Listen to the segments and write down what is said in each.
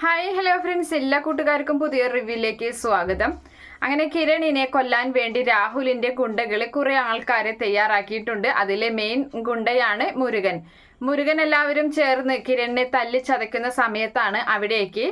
Hi hello friends എല്ലാ കൂട്ടുകാർക്കും പുതിയ റിവ്യൂയിലേക്ക് സ്വാഗതം. അങ്ങനെ കിരണിനെ കൊല്ലാൻ വേണ്ടി രാഹുലിന്റെ ഗുണ്ടകൾ കുറെ ആൾക്കാരെ തയ്യാറാക്കിയിട്ടുണ്ട്. അതിലെ മെയിൻ ഗുണ്ടയാണ് മുരുകൻ. മുരുകൻ എല്ലാവരും ചേർന്ന് കിരണിനെ തല്ലി ചതയ്ക്കുന്ന സമയത്താണ് അവിടേക്ക്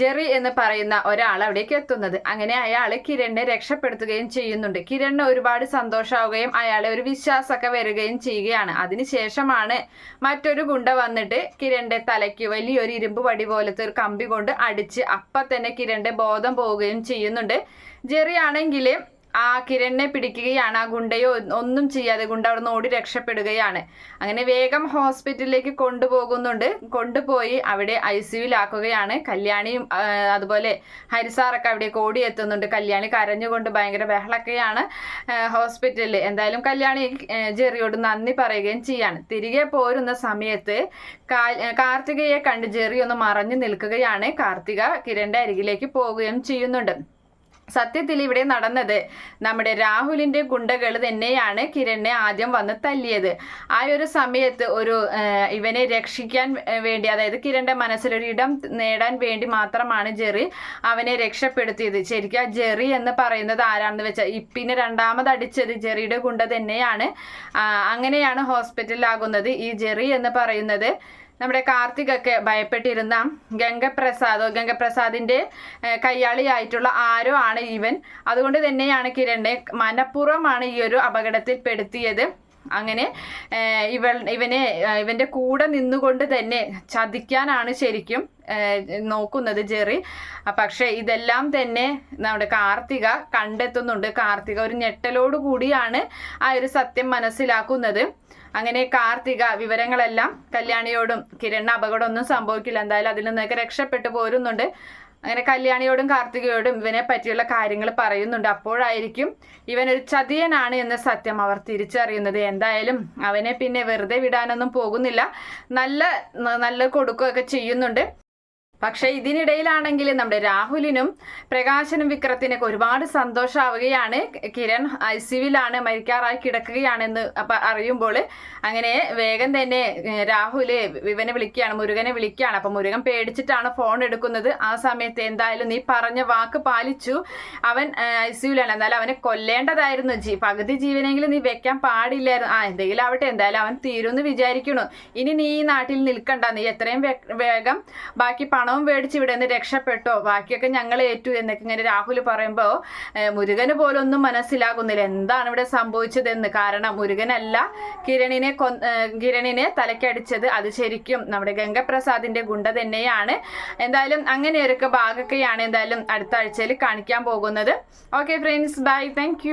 ജെറി എന്ന് പറയുന്ന ഒരാൾ അവിടേക്ക് എത്തുന്നത്. അങ്ങനെ അയാൾ കിരണിനെ രക്ഷപ്പെടുത്തുകയും ചെയ്യുന്നുണ്ട്. കിരണിന് ഒരുപാട് സന്തോഷമാവുകയും അയാളെ ഒരു വിശ്വാസമൊക്കെ വരികയും ചെയ്യുകയാണ്. അതിനുശേഷമാണ് മറ്റൊരു ഗുണ്ട വന്നിട്ട് കിരണിന്റെ തലയ്ക്ക് വലിയൊരു ഇരുമ്പ് വടി പോലത്തെ ഒരു കമ്പി കൊണ്ട് അടിച്ച് അപ്പം തന്നെ കിരണിന്റെ ബോധം പോവുകയും ചെയ്യുന്നുണ്ട്. ജെറി ആണെങ്കിൽ ആ കിരണിനെ പിടിക്കുകയാണ്. ആ ഗുണ്ടയോ ഒന്നും ചെയ്യാതെ ഗുണ്ട അവിടെ നിന്ന് ഓടി രക്ഷപ്പെടുകയാണ്. അങ്ങനെ വേഗം ഹോസ്പിറ്റലിലേക്ക് കൊണ്ടുപോകുന്നുണ്ട്. കൊണ്ടുപോയി അവിടെ ഐ സിയുലാക്കുകയാണ് കല്യാണിയും അതുപോലെ ഹരിസാറൊക്കെ അവിടേക്ക് ഓടി എത്തുന്നുണ്ട് കല്യാണി കരഞ്ഞുകൊണ്ട് ഭയങ്കര ബഹളൊക്കെയാണ് ഹോസ്പിറ്റലിൽ എന്തായാലും കല്യാണി ജെറിയോട് നന്ദി പറയുകയും ചെയ്യാണ്. തിരികെ പോരുന്ന സമയത്ത് കാർത്തികയെ കണ്ട് ജെറി ഒന്ന് മറഞ്ഞു നിൽക്കുകയാണ്. കാർത്തിക കിരണിന്റെ അരികിലേക്ക് പോവുകയും ചെയ്യുന്നുണ്ട്. സത്യത്തിൽ ഇവിടെ നടന്നത് നമ്മുടെ രാഹുലിന്റെ ഗുണ്ടകൾ തന്നെയാണ് കിരണിനെ ആദ്യം വന്ന് തല്ലിയത്. ആ ഒരു സമയത്ത് ഒരു ഇവനെ രക്ഷിക്കാൻ വേണ്ടി അതായത് കിരണിന്റെ മനസ്സിൽ ഒരു ഇടം നേടാൻ വേണ്ടി മാത്രമാണ് ജെറി അവനെ രക്ഷപ്പെടുത്തിയത്. ശരിക്കും ആ ജെറി എന്ന് പറയുന്നത് ആരാണെന്ന് വെച്ചാൽ ഇപ്പിനെ രണ്ടാമത് അടിച്ചത് ജെറിയുടെ ഗുണ്ട തന്നെയാണ്. അങ്ങനെയാണ് ഹോസ്പിറ്റലിലാകുന്നത് ഈ ജെറി എന്ന് പറയുന്നത്. നമ്മുടെ കാർത്തികൊക്കെ ഭയപ്പെട്ടിരുന്ന ഗംഗപ്രസാദോ ഗംഗപ്രസാദിന്റെ കയ്യാളിയായിട്ടുള്ള ആരോ ആണ് ഇവൻ. അതുകൊണ്ട് തന്നെയാണ് കിരണിനെ മനഃപൂർവമാണ് ഈ ഒരു അപകടത്തിൽ പെടുത്തിയത് അങ്ങനെ ഇവൾ ഇവനെ ഇവന്റെ കൂടെ നിന്നുകൊണ്ട് തന്നെ ചതിക്കാനാണ് ശരിക്കും നോക്കുന്നത് ജെറി. പക്ഷേ ഇതെല്ലാം തന്നെ നമ്മുടെ കാർത്തിക കണ്ടെത്തുന്നുണ്ട്. കാർത്തിക ഒരു ഞെട്ടലോട് കൂടിയാണ് ആ ഒരു സത്യം മനസ്സിലാക്കുന്നത്. അങ്ങനെ കാർത്തിക വിവരങ്ങളെല്ലാം കല്യാണിയോടും കിരണ് അപകടമൊന്നും സംഭവിക്കില്ല. എന്തായാലും അതിൽ നിന്നൊക്കെ രക്ഷപ്പെട്ടു പോരുന്നുണ്ട്. അങ്ങനെ കല്യാണിയോടും കാർത്തികയോടും ഇവനെ പറ്റിയുള്ള കാര്യങ്ങൾ പറയുന്നുണ്ട്. അപ്പോഴായിരിക്കും ഇവനൊരു ചതിയനാണ് എന്ന സത്യം അവർ തിരിച്ചറിയുന്നത്. എന്തായാലും അവനെ പിന്നെ വെറുതെ വിടാനൊന്നും പോകുന്നില്ല. നല്ല നല്ല കൊടുക്കുകയൊക്കെ ചെയ്യുന്നുണ്ട്. പക്ഷേ ഇതിനിടയിലാണെങ്കിൽ നമ്മുടെ രാഹുലിനും പ്രകാശനും വിക്രത്തിനൊക്കെ ഒരുപാട് സന്തോഷമാവുകയാണ് കിരൺ ഐ സിയുലാണ് മരിക്കാറായി കിടക്കുകയാണെന്ന് അപ്പൊ അറിയുമ്പോൾ അങ്ങനെ വേഗം തന്നെ രാഹുൽ ഇവനെ വിളിക്കുകയാണ് മുരുകനെ വിളിക്കുകയാണ്. അപ്പൊ മുരുകൻ പേടിച്ചിട്ടാണ് ഫോൺ എടുക്കുന്നത്. ആ സമയത്ത് എന്തായാലും നീ പറഞ്ഞ വാക്ക് പാലിച്ചു. അവൻ ഐ സിയുലാണ് എന്നാലും അവനെ കൊല്ലേണ്ടതായിരുന്നു. ജീ പകുതി ജീവനെങ്കിലും നീ വെക്കാൻ പാടില്ലായിരുന്നു. ആ എന്തെങ്കിലും ആവട്ടെ എന്തായാലും അവൻ തീരുമെന്ന് വിചാരിക്കണു ഇനി നീ ഈ നാട്ടിൽ നിൽക്കണ്ട. നീ എത്രയും വേഗം ബാക്കി പണവും മേടിച്ച് ഇവിടെ നിന്ന് രക്ഷപ്പെട്ടോ? ബാക്കിയൊക്കെ ഞങ്ങൾ ഏറ്റു എന്നൊക്കെ ഇങ്ങനെ രാഹുൽ പറയുമ്പോൾ മുരുകന് പോലൊന്നും മനസ്സിലാകുന്നില്ല. എന്താണ് ഇവിടെ സംഭവിച്ചതെന്ന്. കാരണം മുരുകനല്ല കിരണിനെ കൊ കിരണിനെ തലക്കടിച്ചത്. അത് ശരിക്കും നമ്മുടെ ഗംഗപ്രസാദിന്റെ ഗുണ്ട തന്നെയാണ്. എന്തായാലും അങ്ങനെയൊക്കെ ഭാഗമൊക്കെയാണ് എന്തായാലും അടുത്ത ആഴ്ചയിൽ കാണിക്കാൻ പോകുന്നത്. Okay friends bye thank